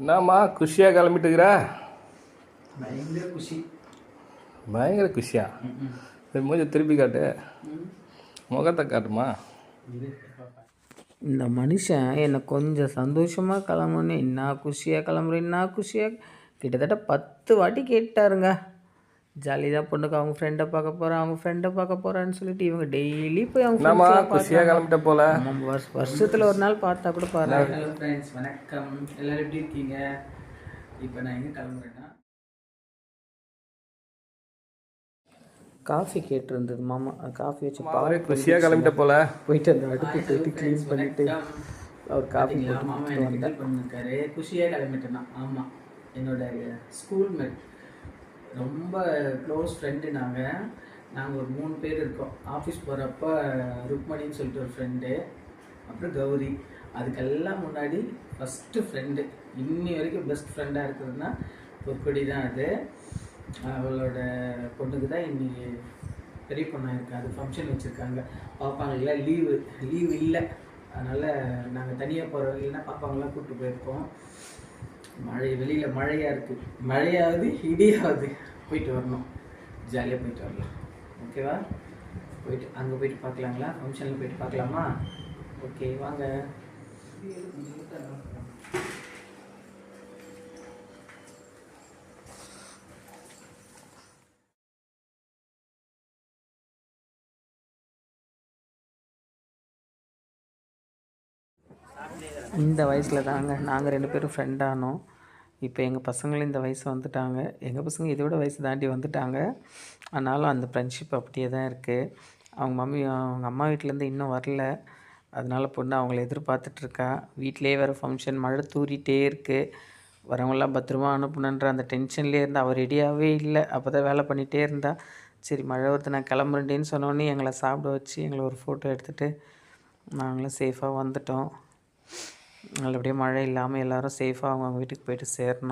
என்னம்மா குஷியாக கிளம்பிட்டுக்கிற பயங்கர குஷி. பயங்கர குஷியா? சரி மூஞ்ச திருப்பி காட்டு. முகத்தை காட்டுமா? இந்த மனுஷன் என்னை கொஞ்சம் சந்தோஷமாக கிளம்புன்னு என்ன குஷியாக கிளம்புறேன் என்ன குஷியாக கிட்டத்தட்ட பத்து வாட்டி கேட்டாருங்க ஜாலியாக தான் பொண்ணுக்கு அவங்க ஃப்ரெண்டை பார்க்க போகிறேன் அவங்க ஃப்ரெண்டை பார்க்க போகிறான்னு சொல்லிட்டு இவங்க டெய்லி போய் அவங்க குஷியாக கிளம்பிட்ட போல? வருஷத்தில் ஒரு நாள் பார்த்தா கூட பாருங்க. ஹலோ ஃப்ரெண்ட்ஸ் வணக்கம். எல்லோரும் எப்படி இருக்கீங்க? இப்போ நான் எங்கே கிளம்புறேன்னா காஃபி கேட்டிருந்தது மாமா. காஃபி வச்சு அவரே குஷியாக கிளம்பிட்ட போல? போயிட்டு அந்த அடுப்பு போயிட்டு க்ளீன் பண்ணிட்டு அவர் காஃபி போட்டு மாமா எனக்கு ஹெல்ப் பண்ணிருக்காரு? குஷியாக கிளம்பிட்டேன்னா ஆமாம் என்னோட ஸ்கூல் மேட் ரொம்ப க்ளோஸ் ஃப்ரெண்டு நாங்கள் நாங்கள் ஒரு மூணு பேர் இருக்கோம். ஆஃபீஸ் போகிறப்ப ருக்மணின்னு சொல்லிட்டு ஒரு ஃப்ரெண்டு அப்புறம் கௌரி. அதுக்கெல்லாம் முன்னாடி ஃபஸ்ட்டு ஃப்ரெண்டு இன்னி வரைக்கும் பெஸ்ட் ஃப்ரெண்டாக இருக்கிறதுனா பொற்கொடி தான் அது. அவளோட பொண்ணுக்கு தான் இன்னைக்கு பெரிய பொண்ணாக இருக்கு அது ஃபங்க்ஷன் வச்சுருக்காங்க. பார்ப்பாங்கல்ல லீவு லீவு இல்லை. அதனால் நாங்கள் தனியாக போகிறோம் இல்லைன்னா பாப்பாங்கெல்லாம் கூப்பிட்டு போயிருக்கோம். மழை வெளியில் மழையாக இருக்குது மழையாவது இடியாவது. போயிட்டு வரணும். ஜாலியாக போயிட்டு வரலாம். ஓகேவா போயிட்டு அங்கே போயிட்டு பார்க்கலாங்களா? ஃபங்க்ஷனில் போயிட்டு பார்க்கலாமா? ஓகே வாங்க. இந்த வயசில் தாங்க. நாங்கள் ரெண்டு பேரும் ஃப்ரெண்டானோம் இப்போ எங்கள் பசங்களும் இந்த வயசு வந்துட்டாங்க. எங்கள் பசங்க இதை விட வயசு தாண்டி வந்துட்டாங்க. ஆனாலும் அந்த ஃப்ரெண்ட்ஷிப் அப்படியே தான் இருக்குது அவங்க மம்மி அவங்க அம்மா வீட்டிலேருந்து இன்னும் வரல. அதனால் பொண்ணு அவங்கள எதிர்பார்த்துட்ருக்கா வீட்டிலே வேறு ஃபங்க்ஷன் மழை தூரிட்டே இருக்குது வரவங்களாம் பத்திரமா அனுப்பணுன்ற அந்த டென்ஷன்லேயே இருந்தால் அவள் ரெடியாகவே இல்லை. அப்போ தான் வேலை பண்ணிகிட்டே இருந்தால் சரி மழை வருது நான் கிளம்புறேன்டேன்னு சொன்னோன்னே எங்களை சாப்பிட வச்சு எங்களை ஒரு ஃபோட்டோ எடுத்துகிட்டு நாங்களும் சேஃபாக வந்துட்டோம். நல்லபடியாக மழை இல்லாமல் எல்லோரும் சேஃபாக அவங்க வீட்டுக்கு போயிட்டு சேரணும்.